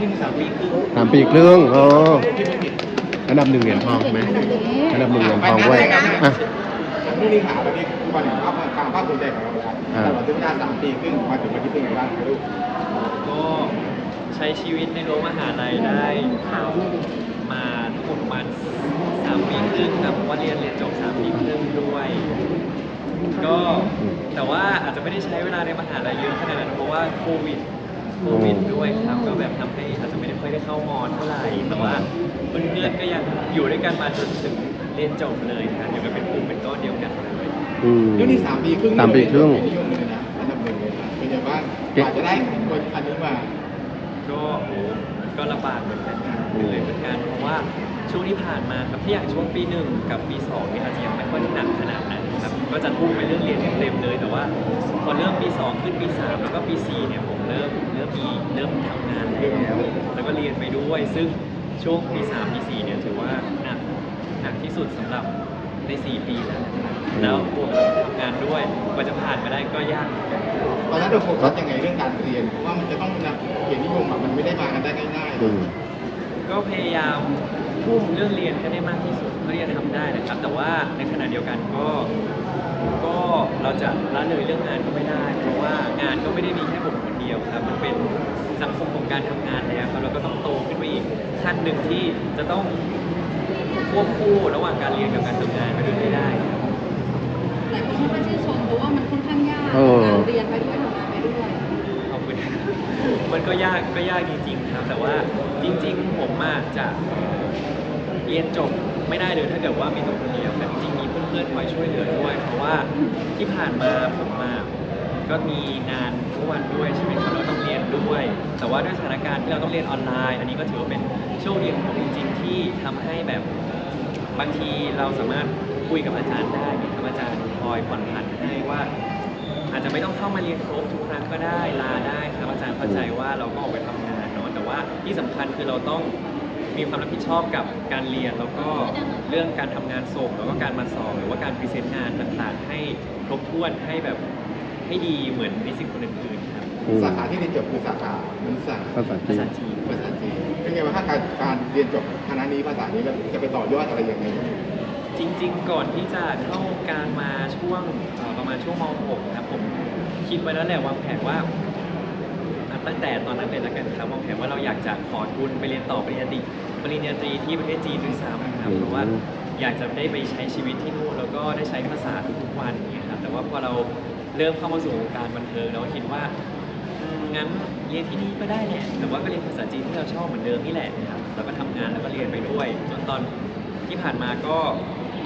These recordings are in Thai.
จริงๆสามปีครึ่งสามปีครึ่งอ๋อที่ไม่ผิดอันดับหนึ่งเหรียญทองไหมอันดับหนึ่งเหรียญทองด้วยอะผู้บริหารวันนี้วันนี้ภาพความภาคภูมิใจของเราแล้วอ่าตลอดระยะเวลาสามปีครึ่งมาถึงวันนี้เป็นไงบ้างครับลูกก็ใช้ชีวิตในรั้วมหาลัยได้มาทั้งหมดประมาณสามปีครึ่งครับเพราะว่าเรียนเรียนจบสามปีครึ่งด้วย ก็แต่ว่าอาจจะไม่ได้ใช้เวลาในมหาลัยเยอะขนาดนั้นเพราะว่าโควิด โควิดด้วยครับก็แบบทำให้อาจจะไม่ได้ค่อยได้เข้ามอเท่าไหร่แต่ว่าเพื่อนๆก็ยังอยู่ด้วยกันมาจนถึงเรียนจบเลยครับอยู่กันเป็นกลุ่มเป็นก้อนเดียวกันเลย อืม เรื่องนี้สามปีครึ่งสามปีครึ่งนิยมเลยนะอันดับหนึ่งเลยนะเป็นไงบ้างกว่าจะได้คนอันนี้มาก็โอ้ก็ลำบากเหมือนกันครับอืมเหนื่อยเหมือนกันเพราะว่าช่วงที่ผ่านมาครับที่อย่างช่วงปีหนึ่งกับปีสองเนี่ยอาจจะยังไม่ค่อยหนักขนาดนั้นครับก็จะทุ่มไปเรื่องเรียนเต็มๆเลย แต่ว่าพอเริ่มปีสองขึ้นปีสามแล้วก็ปีสี่เนี่ยผม เริ่มเริ่มมีเริ่มทำงานแล้วแล้วก็เรียนไปด้วย ซึ่งช่วงปีสามปีสี่เนี่ยถือว่าหนักหนักที่สุดสำหรับในสี่ปีแล้วนะครับแล้วบวกกับทำงานด้วยกว่าจะผ่านไปได้ก็ยากเหมือนกันตอนนั้นเราโฟกัสยังไงเรื่องการเรียน เพราะว่ามันจะต้องนะเกียรตินิยมอะมันไม่ได้มากันได้ง่ายๆอืม ก็พยายามทุ่มเรื่องเรียนให้ได้มากที่สุดเท่าที่จะทำได้นะครับ แต่ว่าในขณะเดียวกันก็ ก็เราจะละเลยเรื่องงานก็ไม่ได้ เพราะว่างานก็ไม่ได้มีแค่ผมคนเดียวครับ มันเป็นสังคมของการทำงานแล้วครับเราก็ต้องโตขึ้นไปอีกขั้นหนึ่งที่จะต้องควบคู่ระหว่างการเรียนกับการทำงานไปด้วยให้ได้ครับหลายคนที่มาชื่นชมเพราะว่ามันค่อนข้างยากเออการเรียนไปด้วยทำงานไปด้วย ขอบคุณครับมันก็ยากก็ยากจริงๆครับ แต่ว่าจริง ๆ ผมอาจจะเรียนจบ ไม่ได้เลยถ้าเกิดว่ามีตัวคนเดียวแต่จริงๆมีเพื่อนๆคอยช่วยเหลือด้วย เพราะว่าที่ผ่านมาผมมา ก็มีงานทุกวันด้วยใช่ไหมครับเราต้องเรียนด้วย แต่ว่าด้วยสถานการณ์ที่เราต้องเรียนออนไลน์ อันนี้ก็ถือว่าเป็นโชคดีของผมจริง ๆ ที่ทำให้แบบบางทีเราสามารถคุยกับอาจารย์ได้ครับอาจารย์คอยผ่อนผันให้ว่าอาจจะไม่ต้องเข้ามาเรียนครบทุกครั้งก็ได้ลาได้ครับอาจารย์เข้าใจว่าเราก็ออกไปทำงานเนาะแต่ว่าที่สำคัญคือเราต้อง มีความรับผิดชอบกับการเรียนแล้วก็เรื่องการทำงานส่งแล้วก็การมาสอบหรือว่าการพรีเซนต์งานต่างๆ ให้ครบถ้วนให้แบบให้ดีเหมือนนิสิตคนอื่นๆครับอืมสาขาที่เรียนจบคือสาขามันศาสตร์ภาษาจีภานษาจีนภาษาจีนเป็นไงบ้างถ้าการการเรียนจบคณะนี้ภาษานี้จะไปต่อยอดอะไรยังไงจริง ๆ ก่อนที่จะเข้าการมาช่วงเอ่อประมาณช่วงม .6 ครับผมคิดไว้แล้วแหละวางแผนว่าอะตั้งแต่ตอนนั้นเลยแล้วกันครับวางแผนว่าเราอยาก จะขอทุนไปเรียนต่อปริญญาตรีปริญญาตรีที่ประเทศจีนด้วยซ้ำครับอืมเพราะว่าอยากจะได้ไปใช้ชีวิตที่นู่นแล้วก็ได้ใช้ภาษาทุกๆวันอย่างเงี้ยครับแต่ว่าพอเราเริ่มเข้ามาสู่วงการบันเทิงเราก็คิดว่าอืมงั้นเรียนที่นี่ก็ได้แหละแต่ว่าก็เรียนภาษาจีนที่เราชอบเหมือนเดิมนี่แหละครับแล้วก็ทำงานแล้วก็เรียนไปด้วยจนตอนที่ผ่านมาก็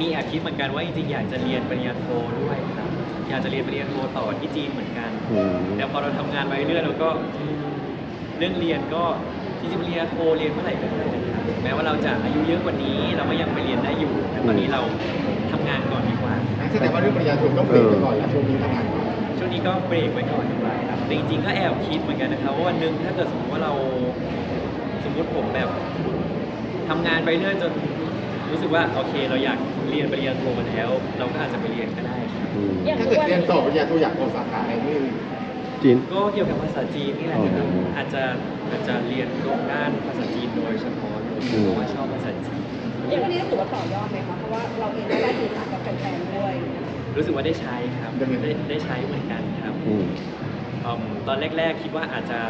มีแอบคิดเหมือนกันว่าจริงๆอยากจะเรียนปริญญาโทด้วยครับอยากจะเรียนปริญญาโทต่อที่จีนเหมือนกันอืมแต่พอเราทำงานไปเรื่อยเราก็อืมเรื่องเรียนก็ จริงๆปริญญาโทเรียนเมื่อไหร่ก็ได้นะครับแม้ว่าเราจะอายุเยอะกว่านี้ เราก็ยังไปเรียนได้อยู่แต่ตอนนี้เราทำงานก่อนดีกว่างั้นแสดงว่าเรื่องปริญญาโทต้องเปลี่ยนไปก่อนแล้วช่วงนี้ทำงานก่อนช่วงนี้ก็เบรกไว้ก่อนดีกว่าครับแต่จริงๆก็แอบคิดเหมือนกันนะครับว่าวันหนึ่งถ้าเกิดสมมติว่าเรา สมมติผมแบบทำงานไปเรื่อยจนรู้สึกว่าโอเค เราอยากเรียนปริญญาโทมาแล้ว เราก็อาจจะไปเรียนก็ได้ครับ อืม ถ้าเกิดเรียนต่อปริญญาโทอยากเอาสาขาอะไรนี่ จีน ก็เกี่ยวกับภาษาจีนนี่แหละนะครับอ๋อออาจจะอาจจะเรียนตรงด้านภาษาจีนโดยเฉพาะเลยอืม เพราะว่าชอบภาษาจีนอย่างวันนี้ถือว่าต่อยอดไหมคะเพราะว่าเราเองก็ได้สื่อสารกับแฟนๆด้วยรู้สึกว่าได้ใช้ครับได้ได้ใช้เหมือนกันครับ อืมอืมตอนแรก ๆ คิดว่าอาจจะ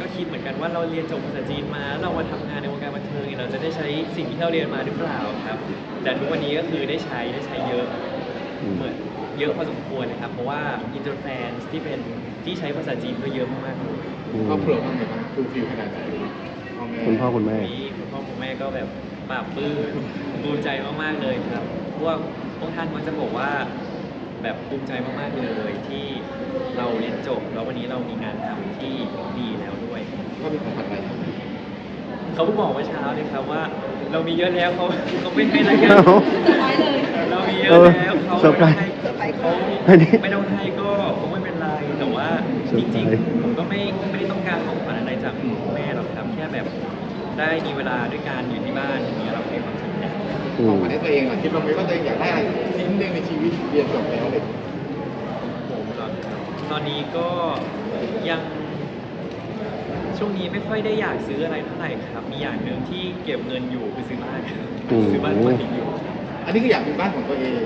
ก็คิดเหมือนกันว่าเราเรียนจบภาษาจีนมาแล้วเรามาทำงานในวงการบันเทิงเนี่ยเราจะได้ใช้สิ่งที่เราเรียนมาหรือเปล่าครับ แต่ทุกวันนี้ก็คือได้ใช้ได้ใช้เยอะ อืม เหมือน เยอะพอสมควรนะครับ เพราะว่าอินเตอร์แฟนที่เป็นที่ใช้ภาษาจีนก็เยอะมากๆเลยอืมครอบครัวบ้างไหมครับคือฟิลขนาดไหนพ่อแม่คุณพ่อคุณแม่ นี้คุณพ่อคุณแม่ก็แบบปลาบปลื้มภูมิใจมากๆเลยครับพวกพวกท่านมักจะบอกว่า แบบภูมิใจมากๆเลยที่เราเรียนจบ แล้ววันนี้เรามีงานทำที่ดีแล้วด้วย ก็มีของขวัญอะไรครับเขาเพิ่งบอกเมื่อเช้าเลยครับว่า เรามีเยอะแล้วเขาเขาไม่ให้ละกันเอ้าเซอร์ไพรส์เลย เรามีเยอะแล้วเขาเซอร์ไพรส์ ให้เซ อร์ไพรส์เขาอันนี้ ไม่ต้องให้ก็คงไม่เป็นไรแต่ว่าเซอจร์ไพรริงส์ๆผมก็ไม่ไม่ได้ต้องการของขวัญอะไรจากคุณแม่หรอกครับแค่แบบได้มีเวลาด้วยกันอยู่ที่บ้านอย่างเงี้ยเรามีความสุขแล้วอืของมขวัญให้ตัวเองอะคิดว่าไหมว่าตัวเองอยากได้อะไรชิ้นหนึ่งในชีวิตเรียนจบแล้วเลยผมเหรอครับตอนนี้ก็ยัง ช่วงนี้ไม่ค่อยได้อยากซื้ออะไรเท่าไหร่ครับ มีอย่างหนึ่งที่เก็บเงินอยู่คือซื้อบ้านครับอืม ซื้อบ้านคนติดอยู่ครับอันนี้คืออยากมีบ้านของตัวเอง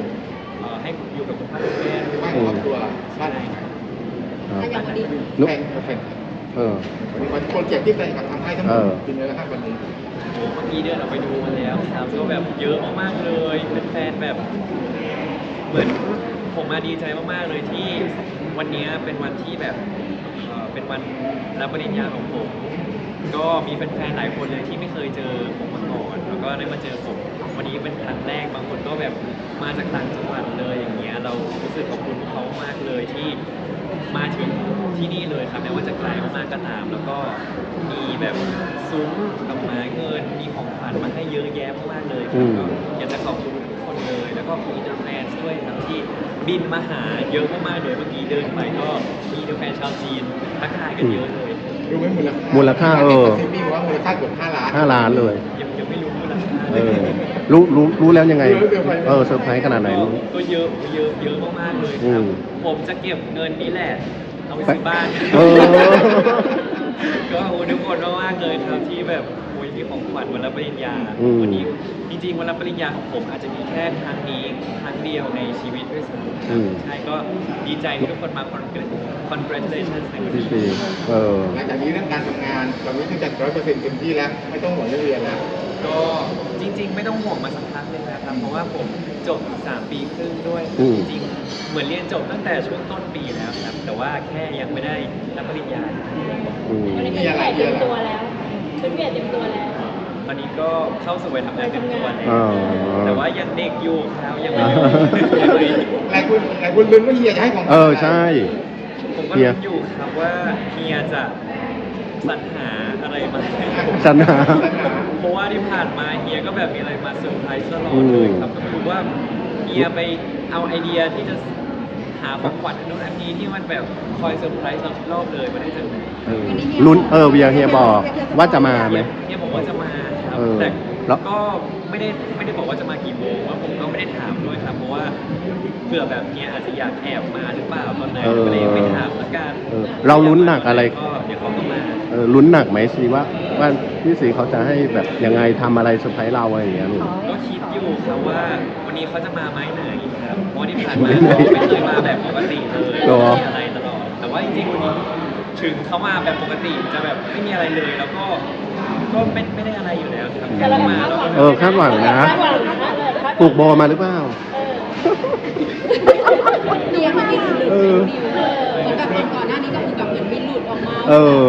เอ่อให้อยู่กับคุณพ่อคุณแม่คือบ้านครอบครัวบ้านไหนครับแต่อย่างวันนี้นุ๊กแฟนกับแฟนเออ วันนี้โปรเจกต์ที่แฟนกับทำให้ทั้งหมเอดอเป็นเงินละห้าพันนี้โอ้เมื่อกี้เดินออกไปดูมาแล้วครับก็แบบเยอะมากๆเลยเป็นแฟนแบบ เหมือนผมมาดีใจมากๆเลยที่วันนี้เป็นวันที่แบบเอ่อเป็นวันรับปริญญาของผม ก็มีแฟนๆหลายคนเลยที่ไม่เคยเจอผมมาก่อนแล้วก็ได้มาเจอผม นนี้เป็นครั้งแรกบางคนก็แบบมาจากต่างจังหวัดเลยอย่างเงี้ยเรารู้สึกขอบคุณพวกเขามากเลยที่มาถึงที่นี่เลยครับแม้ว่าจะไกลมากๆก็ตาม แล้วก็มีแบบซุ้มดอกไม้เงินมีของขวัญมาให้เยอะแยะมากๆเลยครับก็อยากจะขอบคุณทุกคนเลย แล้วก็คุณอินเตอร์แฟนด้วยครับที่บินมาหาเยอะมากๆเลยเมื่อกี้เดินไปก็มีอินเตอร์แฟนชาวจีนทักทายกันเยอะเลยรู้ไหมมูลค่ามูมูลค่าเออซีบีบอกว่ามูลค่าเกือบห้าล้าน ห้าล้านเลยยังยังไม่รู้มูลค่า เอ เลย อ รู้รู้รู้แล้วยังไงรู้เซอร์ไพรส์เออเซอร์ไพรส์ขนาดไหนก็รู้ ก็เยอะเยอะเยอะมากๆเลยคอืรับมผมจะเก็บเงินนี้แหละ เอาไปซื้อบ้าน เออ ก็ขอบคุณทุกคนมากๆเลยครับที่แบบโอ้ยมีของขวัญวันรับปริญญาอืม วันี้จริงๆวันรับปริญญาของผมอาจจะมีแค่ครั้งนี้ครั้งเดียวในชีวิตด้วยซ้ำคอืรับมใช่ก็ดีใจที่ทุกคนมา congratulations ในวันพี่นี้ซีเออ หลังจากนี้เรื่องการทำงานตอนนี้ถึงจะร้อยเปอร์เซ็นต์เต็มที่แล้ว ไม่ต้องห่วงเรื่องเรียนแล้ว ก็จริง ๆ ไม่ต้องห่วงมาสักพักเลยนะครับ เพราะว่าผมจบ3ปีครึ่งด้วยอืม จริงๆเหมือนเรียนจบตั้งแต่ช่วงต้นปีแล้วครับ แต่ว่าแค่ยังไม่ได้รับปริญญา อืมวันนี้เป็นแผนเตรียมตัวแล้วเป็นแผนเตรียมตัวแล้ว ตอนนี้ก็เข้าสู่วัยทำงานเต็มตัวแล้วอ๋อ แต่ว่ายังเด็กอยู่ครับยังไม่อ๋รู้อหลายคนหลายคนลุ้นว่าเฮียจะให้ของขวัญเออ ใช่ ผมก็เฮีย รู้อยู่ครับว่าเฮียจะ สรรหาอะไรมาให้ผมสรรหาเพราะว่าที่ผ่านมาเฮียก็แบบมีอะไรมาเซอร์ไพรส์ตลอดเลยครับก็คือว่าเฮียไปเอาไอเดียที่จะหาของขวัญอันนู้นอันนี้ที่มันแบบคอยเซอร์ไพรส์เราทุกรอบเลยมาได้จากไหนเออลุ้นเออเวียเฮียบอกว่าจะมาไหม เฮียบอกว่าจะมาครับเออแต่แล้ว ก็ไม่ได้ไม่ได้บอกว่าจะมากี่โมงว่าผมก็ไม่ได้ถามด้วยครับ เพราะว่าเผื่อแบบเฮียอาจจะอยากแอบมาหรือเปล่าตอนไหนเออก็เลยไม่ถามละกัน เออเราลุ้นหนักอะไร ลุ้นหนักไหมสิว่าว่าพี่สีเขาจะให้แบบยังไงทำอะไรเซอร์ไพรส์เราอะไรอย่างเงี้ยลูก ก็คิดอยู่ครับว่าวันนี้เขาจะมาไหมไหนครับเพราะว่าที่ผ่านมาเขาไม่เคยมาแบบปกติเลยหรอมีอะไรตลอดแต่ว่าจริงๆวันนี้ถึงเขามาแบบปกติจะแบบไม่มีอะไรเลยแล้วก็ก็ไม่ไม่ได้อะไรอยู่แล้วครับแค่เขามาแล้วก็ เออคาดหวังนะ คาดหวังนะเลยคาดหวังปลูกโบมาหรือเปล่าเรียกมาที่หลุดเออเหมือนกับตอนก่อนหน้านี้ก็คือแบบเหมือนมีหลุดออกมาเออ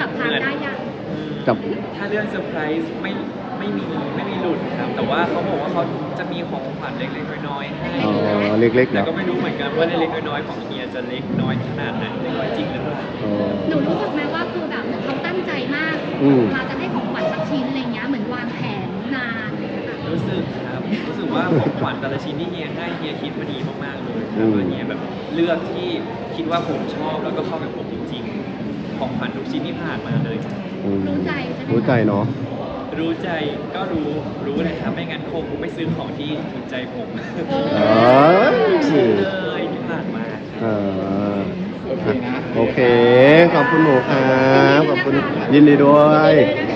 จับทางได้ยังอืมจับถ้าเรื่องเซอร์ไพรส์ไม่ไม่มีไม่มีหลุดครับ แต่ว่าเขาบอกว่าเขาจะมีของขวัญเล็กๆน้อยๆให้อ๋อเล็กๆแต่เนาะก็ไม่รู้เหมือนกันว่าเล็กๆน้อยๆของเฮียจะเล็กน้อยขนาดไหนเล็กน้อยจริงหรือเปล่าอ๋อ หนูรู้สึกไหมว่าคือแบบเหมือนเขาตั้งใจมากอืม มาจะให้ของขวัญสักชิ้นอะไรเงี้ยเหมือนวางแผนนานอะไรเลยค่ะ รู้สึกครับรู้สึกว่าของขวัญแต่ละชิ้นที่เฮียให้เฮียคิดมาดีมากๆเลยครับว่าเฮียแบบเลือกที่คิดว่าผมชอบแล้วก็เข้ากับผมจริงๆ ของขวัญทุกชิ้นที่ผ่านมาเลย อืมรู้ใจใช่ไหมรู้ใจเนาะ รู้ใจก็รู้รู้เลยครับ ไม่งั้นคงไม่ซื้อของที่ถูกใจผมเออ เลยที่ผ่านมาเออโอเคนะโอเคขอบคุณหนูครับ ขอบคุณยินดีด้วยเลยนะคะ